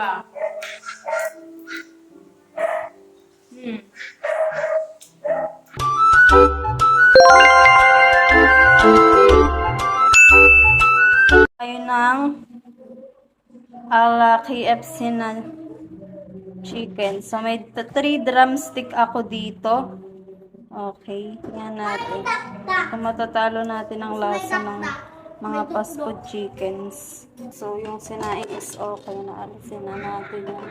pa. Hmm. Ayun ng ala KFC na chicken. So, may 3 drumstick ako dito. Okay. Yan natin. So, matatalo natin ang lasa ng mga fast food chickens. So, yung sinaing is okay na. Alisin na natin yan.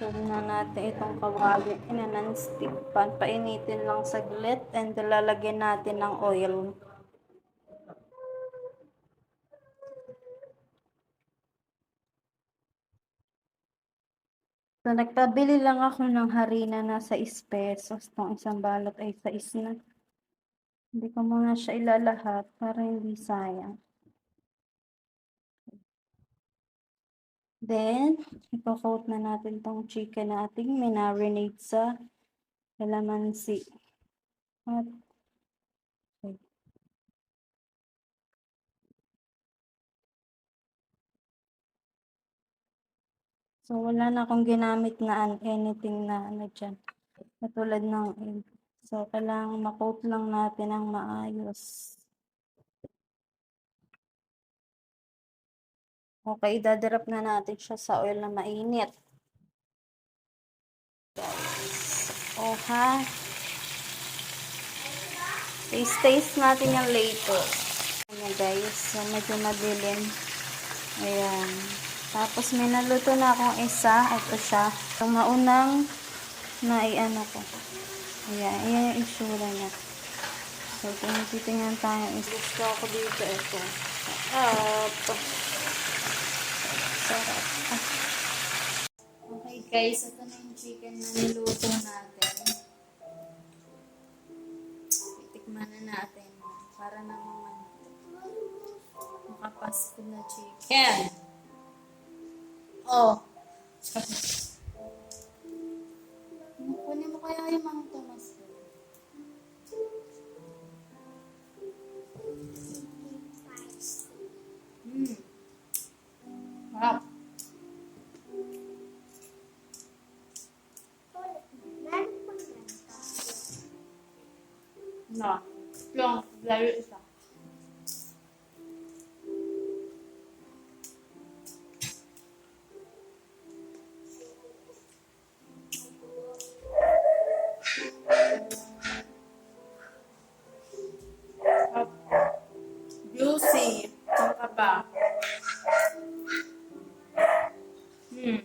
Pwede na natin itong kawali. Inanan-stick pan. Painitin lang saglit and lalagyan natin ng oil. So, nagpabili lang ako ng harina na sa pesos. Itong isang balot ay sa na. Hindi ko muna siya ilalahat para hindi sayang. Then, ipo-coat na natin tong chicken na ating minarinate sa calamansi. At. So, wala na akong ginamit na an- anything na ano dyan. Katulad ng egg. So, kailangan makoat lang natin ang maayos. Okay, dadarap na natin siya sa oil na mainit. Oh, ha? Taste-taste natin yung later. Ayan, guys. So, medyo madilim. Ayan. Tapos, may naluto na akong isa. Ito siya. Yung maunang na i-ano ko. Ayan. Ayan yung itsura niya. So, kung titingnan tayo, is gusto ako dito. Ito. Sarap. Ah. Okay guys, ito na yung chicken na niluto natin. Itikman na natin. Para namang makapasko na chicken. Oh. No. Yung layo isa. Sarap. Juicy. Saan ka ba? Hmm.